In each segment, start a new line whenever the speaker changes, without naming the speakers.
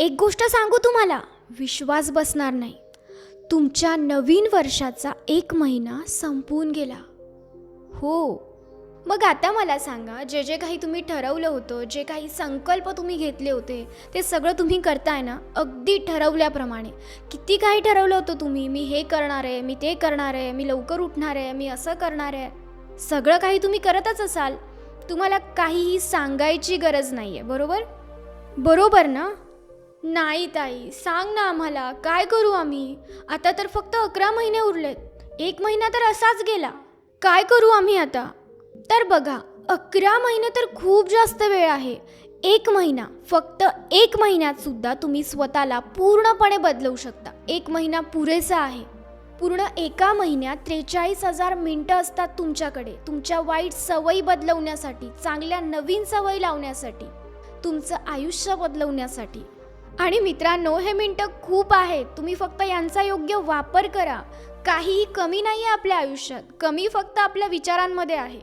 एक गोष्ट सांगू तुम्हाला. विश्वास बसणार नाही. तुमच्या नवीन वर्षाचा एक महिना संपून गेला. हो. मग आता मला सांगा जे जे काही तुम्ही ठरवलं होतं जे काही संकल्प तुम्ही घेतले होते ते सगळं तुम्ही करताय ना अगदी ठरवल्याप्रमाणे. किती काही ठरवलं होतं तुम्ही मी हे करणार आहे मी ते करणार आहे मी लवकर उठणार आहे मी असं करणार आहे. सगळं काही तुम्ही करतच असाल. तुम्हाला काहीही सांगायची गरज नाही आहे बरोबर? बरोबर ना? नाही ताई सांग ना आम्हाला काय करू आम्ही? आता तर फक्त अकरा महिने उरलेत. एक महिना तर असाच गेला. काय करू आम्ही आता? तर बघा अकरा महिने तर खूप जास्त वेळ आहे. एक महिना फक्त एक महिन्यात सुद्धा तुम्ही स्वतःला पूर्णपणे बदलवू शकता. एक महिना पुरेसा आहे. पूर्ण एका महिन्यात त्रेचाळीस हजार मिनटं असतात तुमच्याकडे. तुमच्या वाईट सवयी बदलवण्यासाठी चांगल्या नवीन सवयी लावण्यासाठी तुमचं आयुष्य बदलवण्यासाठी. आणि मित्रांनो हे मिनटं खूप आहेत. तुम्ही फक्त यांचा योग्य वापर करा. काहीही कमी नाही आहे आपल्या आयुष्यात. कमी फक्त आपल्या विचारांमध्ये आहे.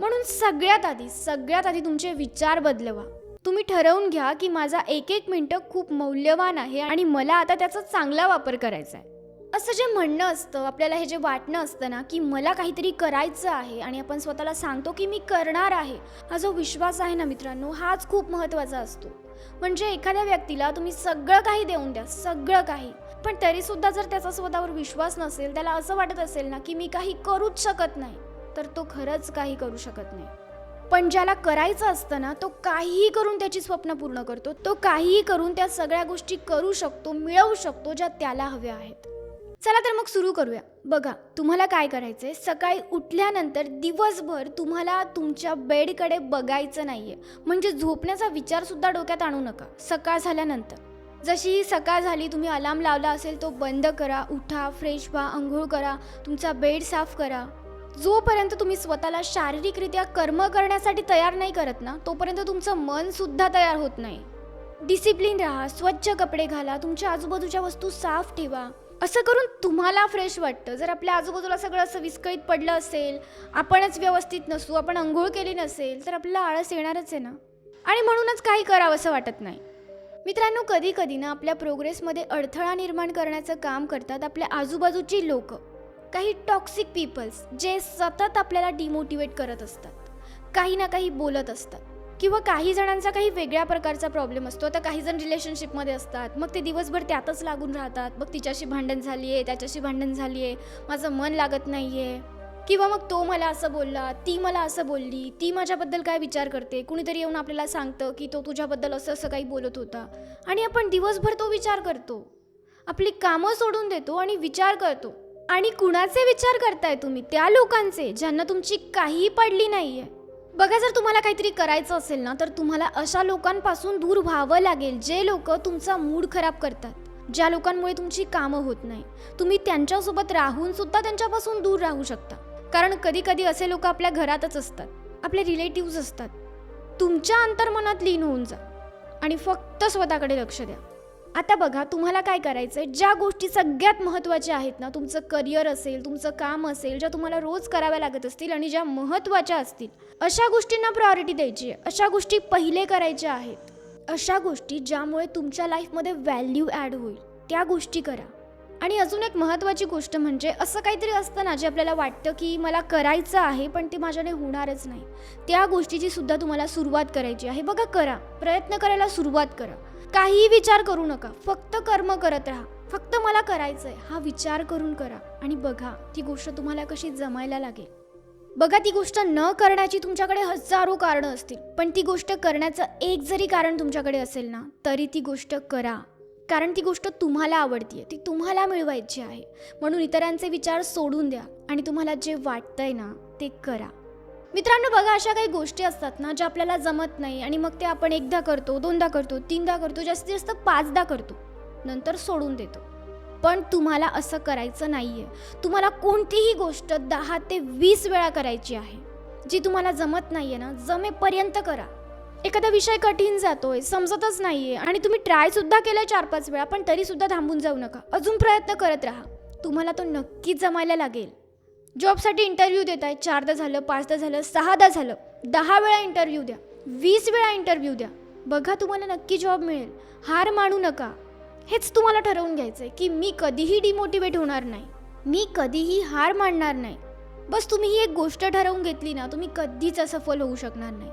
म्हणून सगळ्यात आधी सगळ्यात आधी तुमचे विचार बदलवा. तुम्ही ठरवून घ्या की माझा एक एक मिनटं खूप मौल्यवान आहे आणि मला आता त्याचा चांगला वापर करायचा आहे असं जे म्हणणं असतं आपल्याला हे जे वाटणं असतं ना की मला काहीतरी करायचं आहे आणि आपण स्वतःला सांगतो की मी करणार आहे हा जो विश्वास आहे ना मित्रांनो हाच खूप महत्त्वाचा असतो. म्हणजे एखाद्या व्यक्तीला तुम्ही सगळं काही देऊन द्या सगळं काही. पण तरीसुद्धा जर त्याचा स्वतःवर विश्वास नसेल त्याला असं वाटत असेल ना की मी काही करूच शकत नाही तर तो खरंच काही करू शकत नाही. पण ज्याला करायचं असतं ना तो काहीही करून त्याची स्वप्न पूर्ण करतो तो काहीही करून त्या सगळ्या गोष्टी करू शकतो मिळवू शकतो ज्या त्याला हव्या आहेत. चला तर मग सुरू करूया. बघा तुम्हाला काय करायचंय? सकाळी उठल्यानंतर दिवसभर तुम्हाला तुमच्या बेडकडे बघायचं नाहीये. म्हणजे झोपण्याचा विचार सुद्धा डोक्यात आणू नका. सकाळ झाल्यानंतर. जशी ही सकाळ झाली तुम्ही अलार्म लावला असेल तो बंद करा उठा फ्रेश व्हा आंघोळ करा तुमचा बेड साफ करा. जोपर्यंत तुम्ही स्वतःला शारीरिकरित्या कर्म करण्यासाठी तयार नाही करत ना तोपर्यंत तुमचं मनसुद्धा तयार होत नाही. डिसिप्लिन राहा स्वच्छ कपडे घाला तुमच्या आजूबाजूच्या वस्तू साफ ठेवा. असं करून तुम्हाला फ्रेश वाटतं. जर आपल्या आजूबाजूला सगळं असं विस्कळीत पडलं असेल आपणच व्यवस्थित नसू आपण आंघोळ केली नसेल तर आपल्याला आळस येणारच आहे ना? आणि म्हणूनच काही करावं असं वाटत नाही. मित्रांनो कधी कधी ना आपल्या प्रोग्रेसमध्ये अडथळा निर्माण करण्याचं काम करतात आपल्या आजूबाजूची लोक. काही टॉक्सिक पीपल्स जे सतत आपल्याला डिमोटिवेट करत असतात. काही ना काही बोलत असतात. किंवा काही जणांचा काही वेगळ्या प्रकारचा प्रॉब्लेम असतो. आता काही जण रिलेशनशिपमध्ये असतात. मग ते दिवसभर त्यातच लागून राहतात. मग तिच्याशी भांडण झाली आहे त्याच्याशी भांडण झाली आहे माझं मन लागत नाही आहे किंवा मग तो मला असं बोलला ती मला असं बोलली ती माझ्याबद्दल काय विचार करते? कुणीतरी येऊन आपल्याला सांगतं की तो तुझ्याबद्दल असं असं काही बोलत होता. आणि आपण दिवसभर तो विचार करतो. आपली कामं सोडून देतो आणि विचार करतो. आणि कुणाचे विचार करताय तुम्ही? त्या लोकांचे ज्यांना तुमची काहीही पडली नाही आहे बघा जर तुम्हाला काहीतरी करायचं असेल ना तर तुम्हाला अशा लोकांपासून दूर व्हावं लागेल जे लोक तुमचा मूड खराब करतात ज्या लोकांमुळे तुमची कामं होत नाही. तुम्ही त्यांच्यासोबत राहून सुद्धा त्यांच्यापासून दूर राहू शकता. कारण कधी कधी असे लोक आपल्या घरातच असतात आपले रिलेटिव्ज असतात. तुमच्या अंतर्मनात लीन होऊन जा आणि फक्त स्वतःकडे लक्ष द्या. आता बघा तुम्हाला काय करायचं आहे ज्या गोष्टी सगळ्यात महत्त्वाच्या आहेत ना तुमचं करिअर असेल तुमचं काम असेल ज्या तुम्हाला रोज कराव्या लागत असतील आणि ज्या महत्त्वाच्या असतील अशा गोष्टींना प्रायोरिटी द्यायची आहे. अशा गोष्टी पहिले करायच्या आहेत. अशा गोष्टी ज्यामुळे तुमच्या लाईफमध्ये व्हॅल्यू ॲड होईल. त्या गोष्टी करा. आणि अजून एक महत्त्वाची गोष्ट म्हणजे असं काहीतरी असतं ना जे आपल्याला वाटतं की मला करायचं आहे पण ते माझ्याने होणारच नाही. त्या गोष्टीची सुद्धा तुम्हाला सुरुवात करायची आहे. बघा करा. प्रयत्न करायला सुरुवात करा. काहीही विचार करू नका. फक्त कर्म करत राहा. फक्त मला करायचं आहे हा विचार करून करा आणि बघा ती गोष्ट तुम्हाला कशी जमायला लागेल. बघा ती गोष्ट न करण्याची तुमच्याकडे हजारो कारणं असतील. पण ती गोष्ट करण्याचं एक जरी कारण तुमच्याकडे असेल ना तरी ती गोष्ट करा. कारण ती गोष्ट तुम्हाला आवडतीये. ती तुम्हाला मिळवायची आहे. म्हणून इतरांचे विचार सोडून द्या आणि तुम्हाला जे वाटतंय ना ते करा. मित्रांनो बघा अशा काही गोष्टी असतात ना ज्या आपल्याला जमत नाही आणि मग ते आपण एकदा करतो दोनदा करतो तीनदा करतो जास्तीत जास्त पाचदा करतो नंतर सोडून देतो. पण तुम्हाला असं करायचं नाही आहे तुम्हाला कोणतीही गोष्ट दहा ते वीस वेळा करायची आहे. जी तुम्हाला जमत नाही आहे ना जमेपर्यंत करा. एखादा विषय कठीण जातोय समजतच नाही आहे आणि तुम्ही ट्रायसुद्धा केलं चार पाच वेळा पण तरीसुद्धा थांबून जाऊ नका. अजून प्रयत्न करत राहा. तुम्हाला तो नक्कीच जमायला लागेल. जॉबसाठी इंटरव्ह्यू देत आहे. चारदा झालं पाचदा झालं सहादा झालं. दहा वेळा इंटरव्ह्यू द्या. वीस वेळा इंटरव्ह्यू द्या. बघा तुम्हाला नक्की जॉब मिळेल. हार मानू नका. हेच तुम्हाला ठरवून घ्यायचं आहे की मी कधीही डिमोटिवेट होणार नाही. मी कधीही हार मानणार नाही. बस तुम्ही ही एक गोष्ट ठरवून घेतली ना तुम्ही कधीच असफल होऊ शकणार नाही.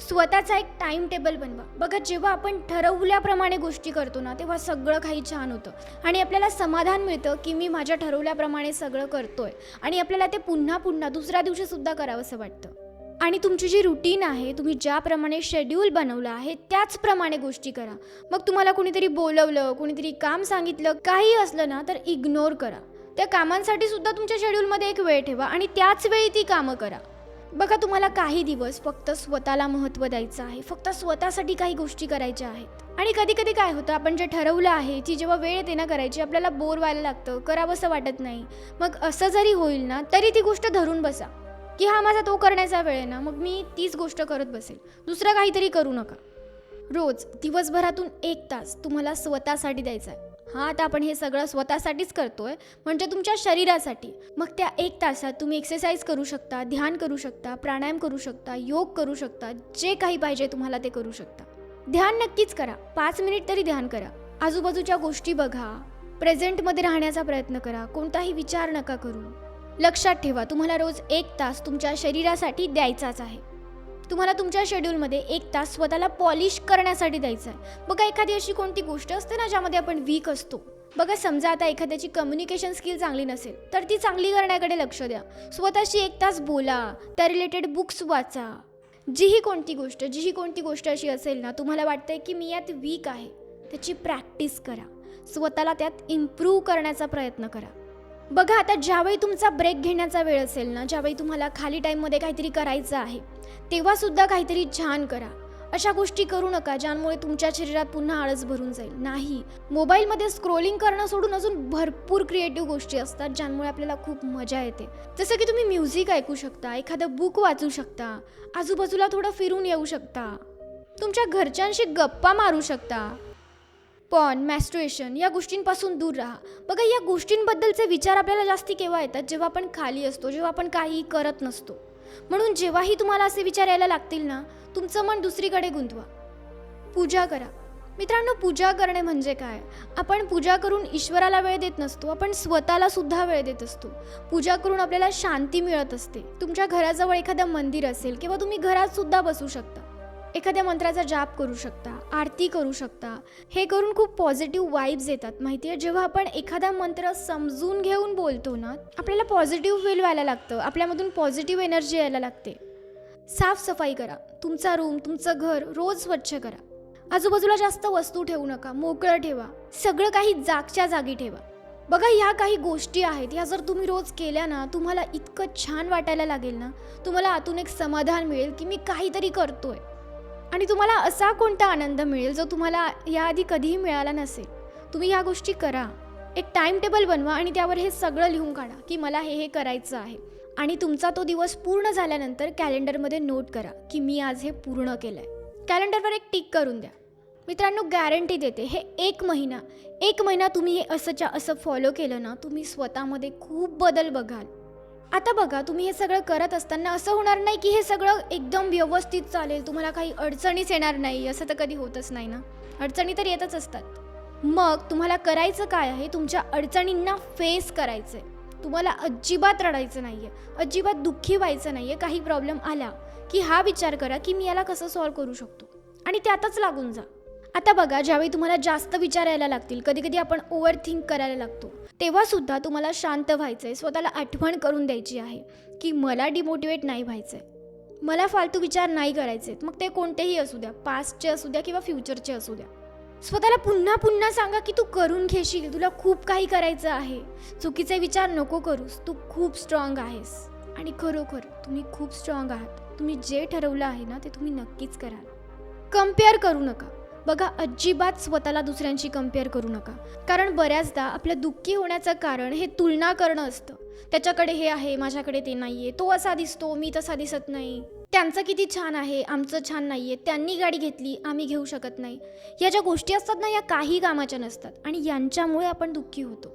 स्वतःचा एक टाईम टेबल बनवा. बघा जेव्हा आपण ठरवल्याप्रमाणे गोष्टी करतो ना तेव्हा सगळं काही छान होतं. आणि आपल्याला समाधान मिळतं की मी माझ्या ठरवल्याप्रमाणे सगळं करतोय. आणि आपल्याला ते पुन्हा पुन्हा दुसऱ्या दिवशी सुद्धा करावंसं वाटतं. आणि तुमची जी रुटीन आहे तुम्ही ज्याप्रमाणे शेड्यूल बनवलं आहे त्याचप्रमाणे गोष्टी करा. मग तुम्हाला कोणीतरी बोलवलं कोणीतरी काम सांगितलं काही असलं ना तर इग्नोर करा. त्या कामांसाठी सुद्धा तुमच्या शेड्यूलमध्ये एक वेळ ठेवा आणि त्याच वेळी ती कामं करा. बघा तुम्हाला काही दिवस फक्त स्वतःला महत्त्व द्यायचं आहे. फक्त स्वतःसाठी काही गोष्टी करायच्या आहेत. आणि कधी कधी काय होतं आपण जे ठरवलं आहे ती जेव्हा वेळ येते ना करायची आपल्याला बोर व्हायला लागतं करावंसं वाटत नाही. मग असं जरी होईल ना तरी ती गोष्ट धरून बसा. की हा माझा तो करण्याचा वेळ आहे ना मग मी तीच गोष्ट करत बसेल. दुसरं काहीतरी करू नका. रोज दिवसभरातून एक तास तुम्हाला स्वतःसाठी द्यायचा आहे. हां आता आपण हे सगळं स्वतःसाठीच करतोय म्हणजे तुमच्या शरीरासाठी. मग त्या एक तासात तुम्ही एक्सरसाइज करू शकता ध्यान करू शकता प्राणायाम करू शकता योग करू शकता जे काही पाहिजे तुम्हाला ते करू शकता. ध्यान नक्कीच करा. पाच मिनिट तरी ध्यान करा. आजूबाजूच्या गोष्टी बघा. प्रेझेंटमध्ये राहण्याचा प्रयत्न करा. कोणताही विचार नका करू. लक्षात ठेवा तुम्हाला रोज एक तास तुमच्या शरीरासाठी द्यायचाच आहे. तुम्हाला तुमच्या शेड्यूलमध्ये एक तास स्वतःला पॉलिश करण्यासाठी द्यायचं आहे. बघा एखादी अशी कोणती गोष्ट असते ना ज्यामध्ये आपण वीक असतो. बघा समजा आता एखाद्याची कम्युनिकेशन स्किल चांगली नसेल तर ती चांगली करण्याकडे लक्ष द्या. स्वतःशी एक तास बोला त्या रिलेटेड बुक्स वाचा. जीही कोणती गोष्ट जीही कोणती गोष्ट अशी असेल ना तुम्हाला वाटतंय की मी यात वीक आहे त्याची प्रॅक्टिस करा. स्वतःला त्यात इम्प्रूव्ह करण्याचा प्रयत्न करा. बघा आता ज्यावेळी तुमचा ब्रेक घेण्याचा वेळ असेल ना ज्यावेळी तुम्हाला खाली टाईममध्ये काहीतरी करायचं आहे तेव्हासुद्धा काहीतरी छान करा. अशा गोष्टी करू नका ज्यामुळे तुमच्या शरीरात पुन्हा आळस भरून जाईल. नाही. मोबाईलमध्ये स्क्रोलिंग करणं सोडून अजून भरपूर क्रिएटिव्ह गोष्टी असतात ज्यामुळे आपल्याला खूप मजा येते. जसं की तुम्ही म्युझिक ऐकू शकता एखादं बुक वाचू शकता आजूबाजूला थोडं फिरून येऊ शकता तुमच्या घरच्यांशी गप्पा मारू शकता. पण मॅस्ट्रुएशन या गोष्टींपासून दूर राहा. बघा या गोष्टींबद्दलचे विचार आपल्याला जास्ती केव्हा येतात? जेव्हा आपण खाली असतो जेव्हा आपण काहीही करत नसतो. म्हणून जेव्हाही तुम्हाला असे विचार यायला लागतील ना तुमचं मन दुसरीकडे गुंतवा. पूजा करा. मित्रांनो पूजा करणे म्हणजे काय? आपण पूजा करून ईश्वराला वेळ देत नसतो आपण स्वतःला सुद्धा वेळ देत असतो. पूजा करून आपल्याला शांती मिळत असते. तुमच्या घराजवळ एखादं मंदिर असेल किंवा तुम्ही घरात सुद्धा बसू शकता. एखाद्या मंत्राचा जाप करू शकता. आरती करू शकता. हे करून खूप पॉझिटिव्ह वाईब्स येतात. माहिती आहे जेव्हा आपण एखादा मंत्र समजून घेऊन बोलतो ना आपल्याला पॉझिटिव्ह फील व्हायला लागतं. आपल्यामधून पॉझिटिव्ह एनर्जी यायला लागते. साफसफाई करा. तुमचा रूम तुमचं घर रोज स्वच्छ करा. आजूबाजूला जास्त वस्तू ठेवू नका. मोकळं ठेवा. सगळं काही जागच्या जागी ठेवा. बघा ह्या काही गोष्टी आहेत. ह्या जर तुम्ही रोज केल्या ना तुम्हाला इतकं छान वाटायला लागेल ना तुम्हाला आतून एक समाधान मिळेल की मी काहीतरी करतोय. आणि तुम्हाला असा कोणता आनंद मिळेल जो तुम्हाला याआधी कधीही मिळाला नसेल? तुम्ही ह्या गोष्टी करा. एक टाइम टेबल बनवा आणि त्यावर हे सगळं लिहून काढा की मला हे हे करायचं आहे. आणि तुमचा तो दिवस पूर्ण झाल्यानंतर कॅलेंडरमध्ये नोट करा की मी आज हे पूर्ण केलं आहे कॅलेंडरवर एक टिक करून द्या. मित्रांनो गॅरंटी देते हे एक महिना एक महिना तुम्ही हे असंच्या असं फॉलो केलं ना तुम्ही स्वतःमध्ये खूप बदल बघाल. आता बघा तुम्ही हे सगळं करत असताना असं होणार नाही की हे सगळं एकदम व्यवस्थित चालेल. तुम्हाला काही अडचणीच येणार नाही. असं तर कधी होतच नाही ना? अडचणी तर येतच असतात. मग तुम्हाला करायचं काय आहे? तुमच्या अडचणींना फेस करायचं आहे तुम्हाला अजिबात रडायचं नाही आहे अजिबात दुःखी व्हायचं नाही आहे काही प्रॉब्लेम आला की हा विचार करा की मी याला कसं सॉल्व करू शकतो? आणि त्यातच लागून जा. आता बघा ज्यावेळी तुम्हाला जास्त विचार यायला लागतील कधी कधी आपण ओव्हर थिंक करायला लागतो. तेव्हा सुद्धा तुम्हाला शांत व्हायचं आहे स्वतःला आठवण करून द्यायची आहे की मला डिमोटिवेट नाही व्हायचं आहे मला फालतू विचार नाही करायचे आहेत. मग ते कोणतेही असू द्या पास्टचे असू द्या किंवा फ्युचरचे असू द्या. स्वतःला पुन्हा पुन्हा सांगा की तू करून घेशील तुला खूप काही करायचं आहे. चुकीचे विचार नको करूस तू खूप स्ट्रॉंग आहेस. आणि खरोखर तुम्ही खूप स्ट्रॉंग आहात. तुम्ही जे ठरवलं आहे ना ते तुम्ही नक्कीच कराल. कंपेअर करू नका. बघा अजिबात स्वतःला दुसऱ्यांशी कंपेअर करू नका. कारण बऱ्याचदा आपलं दुःखी होण्याचं कारण हे तुलना करणं असतं. त्याच्याकडे हे आहे माझ्याकडे ते नाही आहे तो असा दिसतो मी तसा दिसत नाही. त्यांचं किती छान आहे आमचं छान नाही आहे त्यांनी गाडी घेतली आम्ही घेऊ शकत नाही. या ज्या गोष्टी असतात ना या काही कामाच्या नसतात. आणि यांच्यामुळे आपण दुःखी होतो.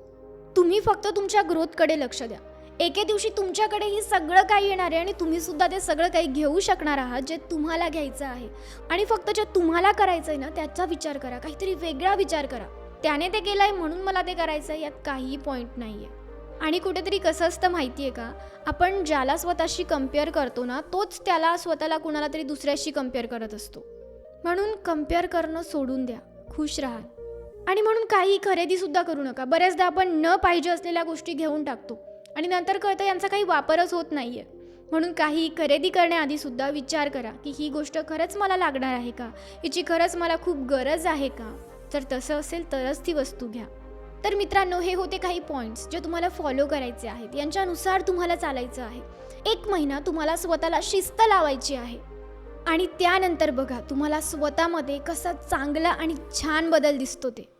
तुम्ही फक्त तुमच्या ग्रोथकडे लक्ष द्या. एके दिवशी तुमच्याकडे ही सगळं काही येणार आहे आणि तुम्ही सुद्धा ते सगळं काही घेऊ शकणार आहात जे तुम्हाला घ्यायचं आहे. आणि फक्त जे तुम्हाला करायचं आहे ना त्याचा विचार करा. काहीतरी वेगळा विचार करा. त्याने ते केलं आहे म्हणून मला ते करायचं आहे यात काहीही पॉईंट नाही आहे आणि कुठेतरी कसं असतं माहिती आहे का? आपण ज्याला स्वतःशी कंपेअर करतो ना तोच त्याला स्वतःला कुणाला तरी दुसऱ्याशी कंपेअर करत असतो. म्हणून कंपेअर करणं सोडून द्या. खुश राहा. आणि म्हणून काही खरेदीसुद्धा करू नका. बऱ्याचदा आपण न पाहिजे असलेल्या गोष्टी घेऊन टाकतो. आणि नंतर कळतं यांचा काही वापरच होत नाही आहे म्हणून काही खरेदी करण्याआधी सुद्धा विचार करा की ही गोष्ट खरंच मला लागणार आहे का? हिची खरंच मला खूप गरज आहे का? जर तसं असेल तरच ती वस्तू घ्या. तर मित्रांनो हे होते काही पॉईंट्स जे तुम्हाला फॉलो करायचे आहेत. यांच्यानुसार तुम्हाला चालायचं आहे. एक महिना तुम्हाला स्वतःला शिस्त लावायची आहे. आणि त्यानंतर बघा तुम्हाला स्वतःमध्ये कसा चांगला आणि छान बदल दिसतो ते.